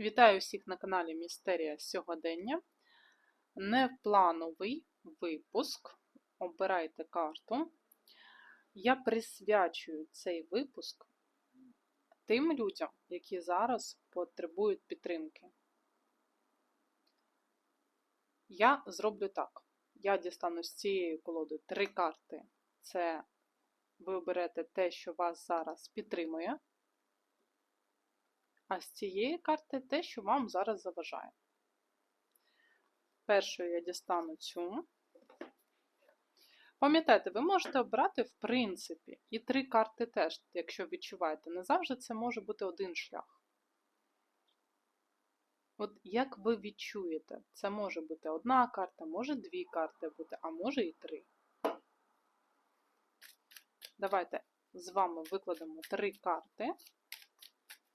Вітаю всіх на каналі Містерія Сьогодення. Неплановий випуск. Обирайте карту. Я присвячую цей випуск тим людям, які зараз потребують підтримки. Я зроблю так. Я дістану з цієї колоди три карти. Це ви оберете те, що вас зараз підтримує. А з цієї карти те, що вам зараз заважає. Першою я дістану цю. Пам'ятайте, ви можете обрати, в принципі, і три карти теж, якщо відчуваєте. Не завжди це може бути один шлях. От як ви відчуєте, це може бути одна карта, може дві карти бути, а може і три. Давайте з вами викладемо три карти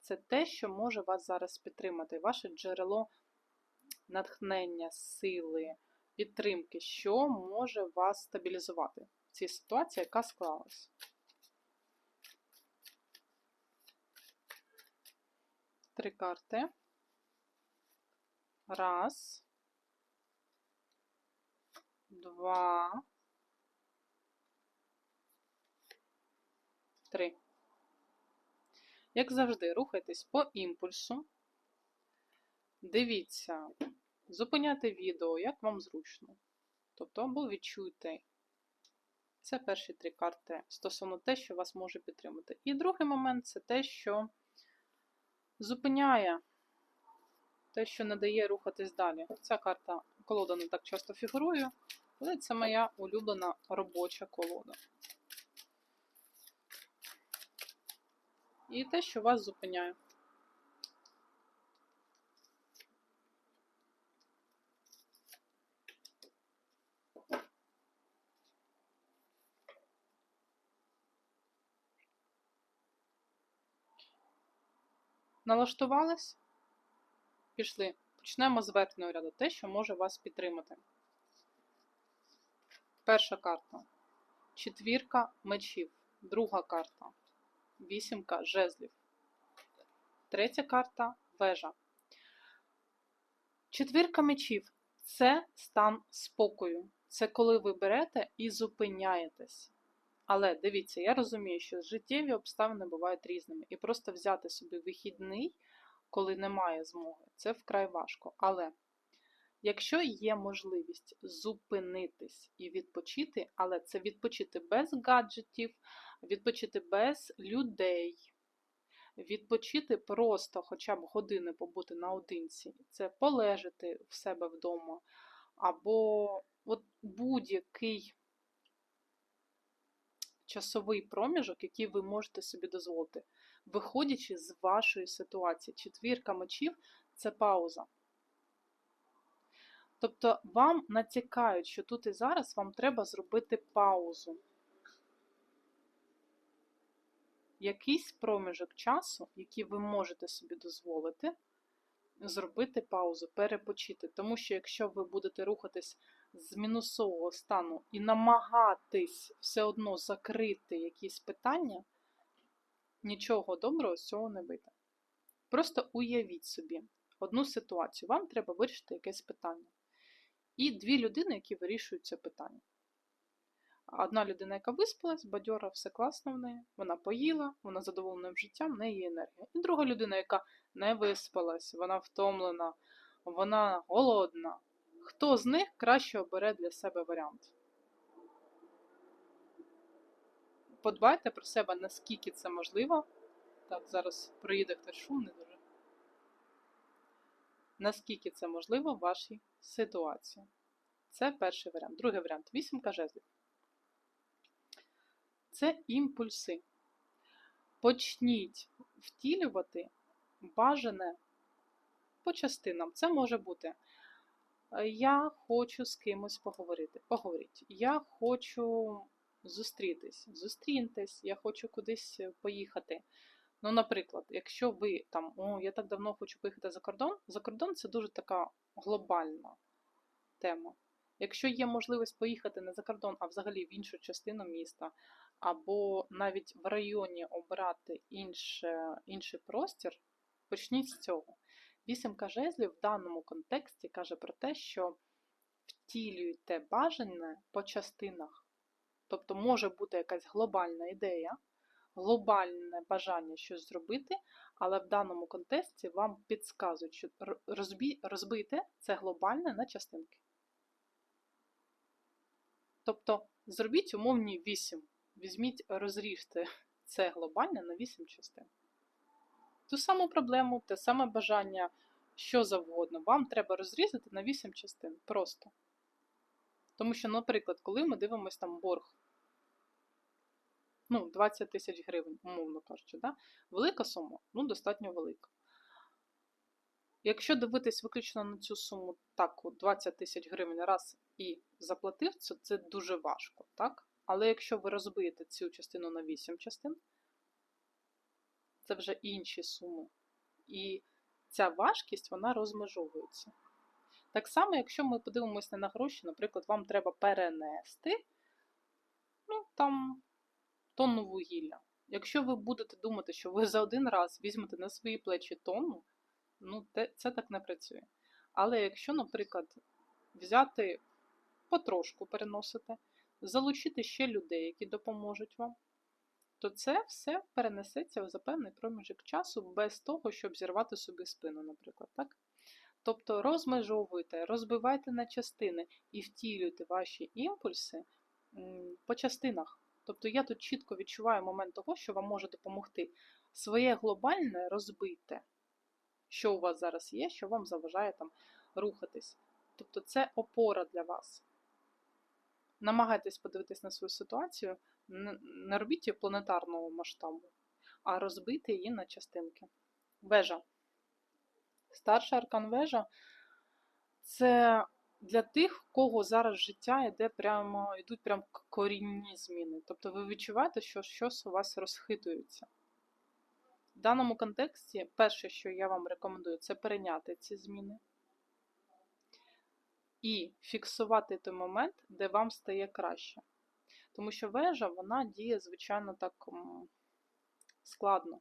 це те, що може вас зараз підтримати. Ваше джерело натхнення, сили, підтримки, що може вас стабілізувати в цій ситуації, яка склалась. Три карти. Раз. Два. Три. Як завжди, рухайтесь по імпульсу. Дивіться, зупиняйте відео, як вам зручно. Тобто, або відчуйте. Це перші три карти стосовно те, що вас може підтримати. І другий момент це те, що зупиняє те, що не дає рухатись далі. Ця карта колода не так часто фігурує, але це моя улюблена робоча колода. І те, що вас зупиняє. Налаштувались? Пішли. Почнемо з верхнього ряду. Те, що може вас підтримати. Перша карта. Четвірка мечів. Друга карта вісімка жезлів. Третя карта вежа. Четвірка мечів це стан спокою. Це коли ви берете і зупиняєтесь. Але дивіться, я розумію, що життєві обставини бувають різними. І просто взяти собі вихідний, коли немає змоги, це вкрай важко. Але якщо є можливість зупинитись і відпочити, але це відпочити без гаджетів, відпочити без людей, відпочити просто хоча б години побути наодинці, це полежати в себе вдома, або от будь-який часовий проміжок, який ви можете собі дозволити, виходячи з вашої ситуації. Четвірка мечів це пауза. Тобто вам натякають, що тут і зараз вам треба зробити паузу якийсь проміжок часу, який ви можете собі дозволити, зробити паузу, перепочити. Тому що якщо ви будете рухатись з мінусового стану і намагатись все одно закрити якісь питання, нічого доброго з цього не вийде. Просто уявіть собі одну ситуацію. Вам треба вирішити якесь питання. І дві людини, які вирішують це питання. Одна людина, яка виспалась, бадьора, все класно в неї, вона поїла, вона задоволена життям, в неї є енергія. І друга людина, яка не виспалась, вона втомлена, вона голодна. Хто з них краще обере для себе варіант? Подбайте про себе, наскільки це можливо. Так, зараз проїде хтось шумний дуже. Наскільки це можливо в вашій ситуації? Це перший варіант. Другий варіант вісімка жезлів це імпульси. Почніть втілювати бажане по частинам. Це може бути. Е, я хочу з кимось поговорити. Поговоріть. Я хочу зустрітись, зустріньтесь, я хочу кудись поїхати. Ну, наприклад, якщо ви там, о, я так давно хочу поїхати за кордон, за кордон це дуже така глобальна тема. Якщо є можливість поїхати не за кордон, а взагалі в іншу частину міста, або навіть в районі обрати інше, інший простір, почніть з цього. Вісімка жезлів в даному контексті каже про те, що втілюйте бажане по частинах. Тобто може бути якась глобальна ідея, глобальне бажання щось зробити, але в даному контексті вам підказують, що розбити це глобальне на частинки. Тобто зробіть умовні 8. Візьміть, розріжте це глобальне на 8 частин. Ту саму проблему, те саме бажання, що завгодно, вам треба розрізати на 8 частин. Просто. Тому що, наприклад, коли ми дивимося там борг, ну, 20 тисяч гривень, умовно кажучи, да? велика сума, ну, достатньо велика. Якщо дивитись виключно на цю суму так, 20 тисяч гривень раз і заплатив, то це дуже важко, так? Але якщо ви розбиєте цю частину на 8 частин, це вже інші суми. І ця важкість вона розмежовується. Так само, якщо ми подивимося на гроші, наприклад, вам треба перенести ну, там, тонну вугілля. Якщо ви будете думати, що ви за один раз візьмете на свої плечі тонну, ну, це так не працює. Але якщо, наприклад, взяти потрошку переносити, залучити ще людей, які допоможуть вам, то це все перенесеться за певний проміжок часу без того, щоб зірвати собі спину, наприклад. так? Тобто розмежовуйте, розбивайте на частини і втілюйте ваші імпульси по частинах. Тобто я тут чітко відчуваю момент того, що вам може допомогти. Своє глобальне розбийте, що у вас зараз є, що вам заважає там рухатись. Тобто це опора для вас. Намагайтесь подивитись на свою ситуацію, не робіть її планетарного масштабу, а розбийте її на частинки. Вежа. Старша аркан вежа це для тих, у кого зараз життя йде прямо, йдуть прямо корінні зміни. Тобто ви відчуваєте, що щось у вас розхитується. В даному контексті, перше, що я вам рекомендую, це перейняти ці зміни і фіксувати той момент, де вам стає краще. Тому що вежа, вона діє, звичайно, так складно.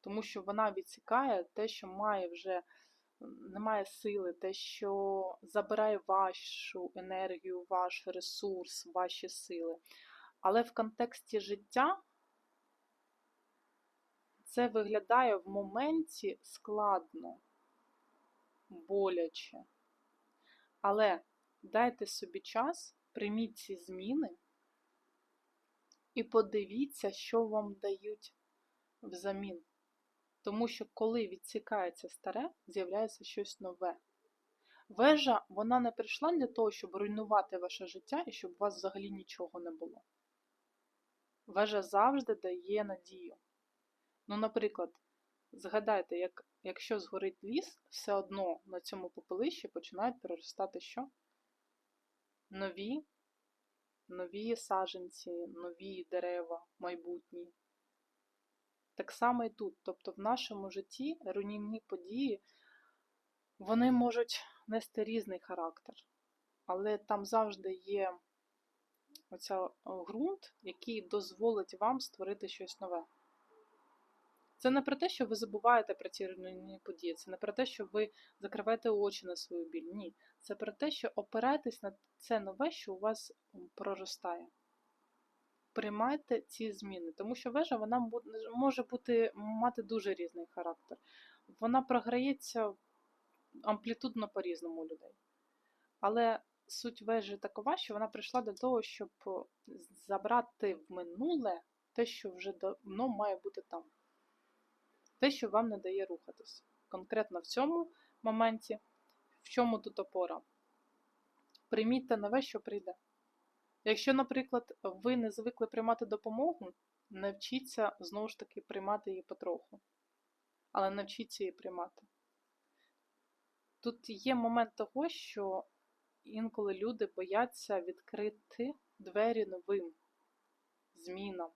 Тому що вона відсікає те, що має вже немає сили, те, що забирає вашу енергію, ваш ресурс, ваші сили. Але в контексті життя це виглядає в моменті складно, боляче. Але дайте собі час, прийміть ці зміни і подивіться, що вам дають взамін. Тому що, коли відсікається старе, з'являється щось нове. Вежа, вона не прийшла для того, щоб руйнувати ваше життя і щоб у вас взагалі нічого не було. Вежа завжди дає надію. Ну, наприклад, згадайте, як, якщо згорить ліс, все одно на цьому попелищі починають переростати що? Нові, нові саженці, нові дерева майбутні. Так само і тут. Тобто в нашому житті руйнівні події, вони можуть нести різний характер. Але там завжди є оця ґрунт, який дозволить вам створити щось нове. Це не про те, що ви забуваєте про ці руйнівні події, це не про те, що ви закриваєте очі на свою біль. Ні. Це про те, що опираєтесь на це нове, що у вас проростає приймайте ці зміни, тому що вежа вона може бути, мати дуже різний характер. Вона програється амплітудно по-різному у людей. Але суть вежі такова, що вона прийшла до того, щоб забрати в минуле те, що вже давно має бути там. Те, що вам не дає рухатись. Конкретно в цьому моменті, в чому тут опора. Прийміть нове, що прийде. Якщо, наприклад, ви не звикли приймати допомогу, навчіться знову ж таки приймати її потроху. Але навчіться її приймати. Тут є момент того, що інколи люди бояться відкрити двері новим змінам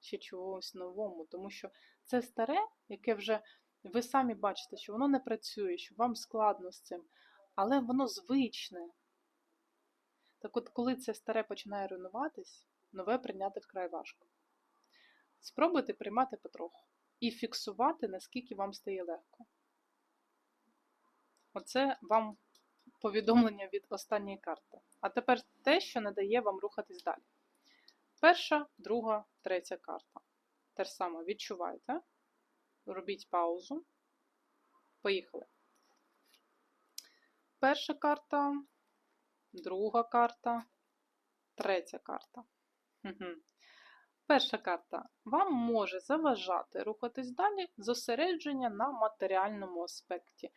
чи чогось новому, тому що це старе, яке вже ви самі бачите, що воно не працює, що вам складно з цим, але воно звичне. Так от, коли це старе починає руйнуватись, нове прийняти вкрай важко. Спробуйте приймати потроху і фіксувати, наскільки вам стає легко. Оце вам повідомлення від останньої карти. А тепер те, що не дає вам рухатись далі. Перша, друга, третя карта. Те ж саме відчувайте. Робіть паузу. Поїхали. Перша карта, друга карта, третя карта. Перша карта вам може заважати рухатись далі зосередження на матеріальному аспекті,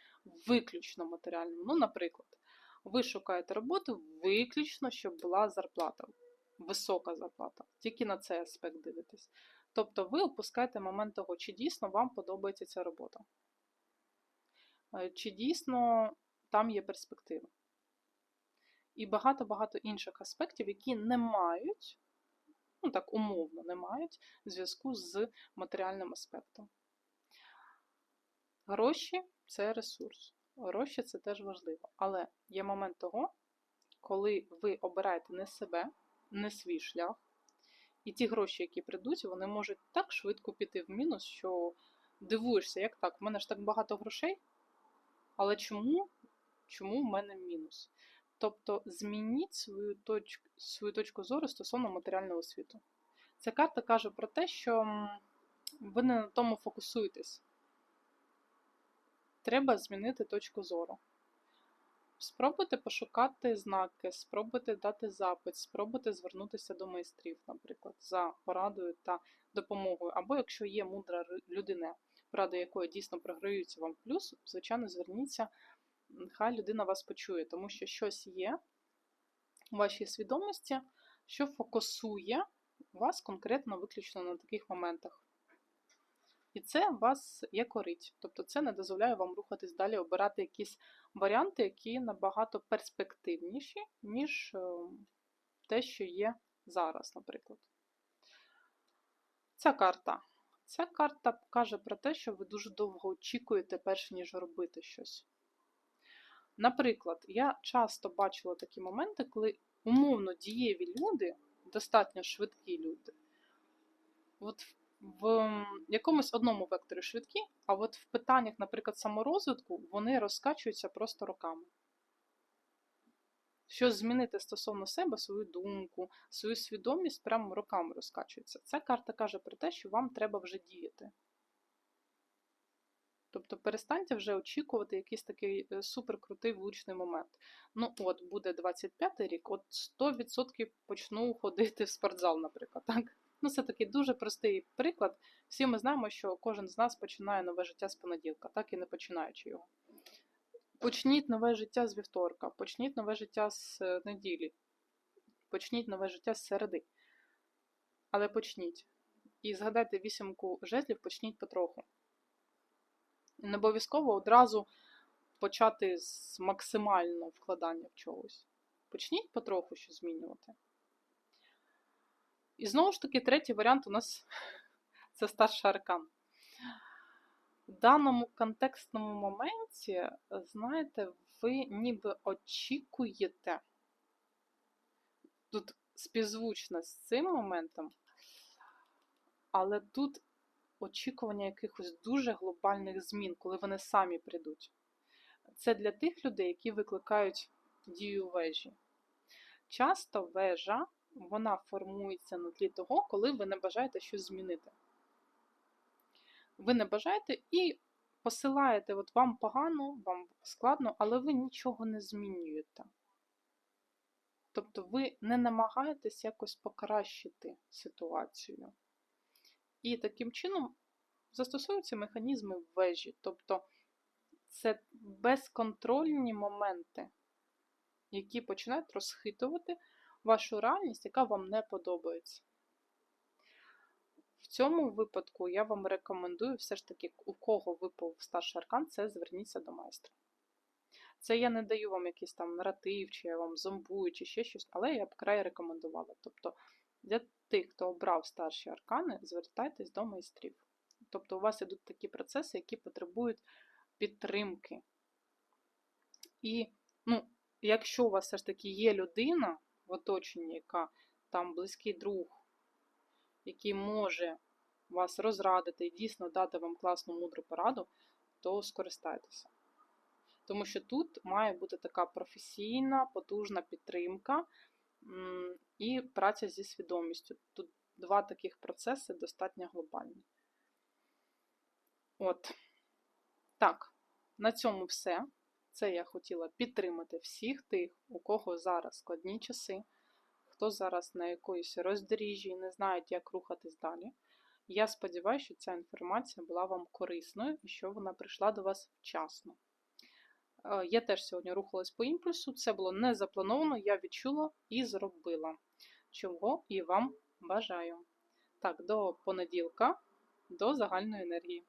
виключно матеріальному. Ну, наприклад, ви шукаєте роботу виключно, щоб була зарплата, висока зарплата. Тільки на цей аспект дивитесь. Тобто ви опускаєте момент того, чи дійсно вам подобається ця робота. Е, чи дійсно там є перспектива. І багато-багато інших аспектів, які не мають, ну так умовно, не мають зв'язку з матеріальним аспектом. Гроші це ресурс. Гроші це теж важливо. Але є момент того, коли ви обираєте не себе, не свій шлях, і ті гроші, які прийдуть, вони можуть так швидко піти в мінус, що дивуєшся, як так? У мене ж так багато грошей. Але чому чому в мене мінус? Тобто змініть свою точку, свою точку зору стосовно матеріального світу. Ця карта каже про те, що ви не на тому фокусуєтесь. Треба змінити точку зору. Спробуйте пошукати знаки, спробуйте дати запит, спробуйте звернутися до майстрів, наприклад, за порадою та допомогою. Або якщо є мудра людина, порада якої дійсно програються вам плюс, звичайно, зверніться, хай людина вас почує, тому що щось є у вашій свідомості, що фокусує вас конкретно виключно на таких моментах. І це вас є корить. Тобто це не дозволяє вам рухатись далі, обирати якісь варіанти, які набагато перспективніші, ніж ем, те, що є зараз, наприклад. Ця карта. Ця карта каже про те, що ви дуже довго очікуєте, перш ніж робити щось. Наприклад, я часто бачила такі моменти, коли умовно дієві люди, достатньо швидкі люди, от в якомусь одному векторі швидкі, а от в питаннях, наприклад, саморозвитку, вони розкачуються просто роками. Що змінити стосовно себе свою думку, свою свідомість прямо роками розкачується. Ця карта каже про те, що вам треба вже діяти. Тобто перестаньте вже очікувати якийсь такий е, суперкрутий влучний момент. Ну, от, буде 25-й рік, от 100% почну ходити в спортзал, наприклад. так? Ну, це такий дуже простий приклад. Всі ми знаємо, що кожен з нас починає нове життя з понеділка, так і не починаючи його. Почніть нове життя з вівторка, почніть нове життя з е, неділі, почніть нове життя з середи. Але почніть. І згадайте вісімку жезлів, почніть потроху. Не обов'язково одразу почати з максимального вкладання в чогось. Почніть потроху щось змінювати. І знову ж таки, третій варіант у нас це старший аркан. В даному контекстному моменті, знаєте, ви ніби очікуєте, тут співзвучно з цим моментом, але тут очікування якихось дуже глобальних змін, коли вони самі прийдуть. Це для тих людей, які викликають дію вежі. Часто вежа вона формується на тлі того, коли ви не бажаєте щось змінити. Ви не бажаєте і посилаєте, от вам погано, вам складно, але ви нічого не змінюєте. Тобто ви не намагаєтесь якось покращити ситуацію. І таким чином застосовуються механізми вежі. Тобто це безконтрольні моменти, які починають розхитувати вашу реальність, яка вам не подобається. В цьому випадку я вам рекомендую, все ж таки, у кого випав старший аркан, це зверніться до майстра. Це я не даю вам якийсь там наратив, чи я вам зомбую, чи ще щось, але я б край рекомендувала. Тобто для тих, хто обрав старші аркани, звертайтесь до майстрів. Тобто, у вас ідуть такі процеси, які потребують підтримки. І, ну, якщо у вас все ж таки є людина, в оточенні, яка там близький друг, який може вас розрадити і дійсно дати вам класну мудру пораду, то скористайтеся. Тому що тут має бути така професійна, потужна підтримка і праця зі свідомістю. Тут два таких процеси достатньо глобальні. От. Так, на цьому все. Це я хотіла підтримати всіх тих, у кого зараз складні часи, хто зараз на якоїсь роздоріжжі і не знають, як рухатись далі. Я сподіваюся, що ця інформація була вам корисною і що вона прийшла до вас вчасно. Е, Я теж сьогодні рухалась по імпульсу, це було не заплановано, я відчула і зробила. Чого і вам бажаю. Так, до понеділка, до загальної енергії.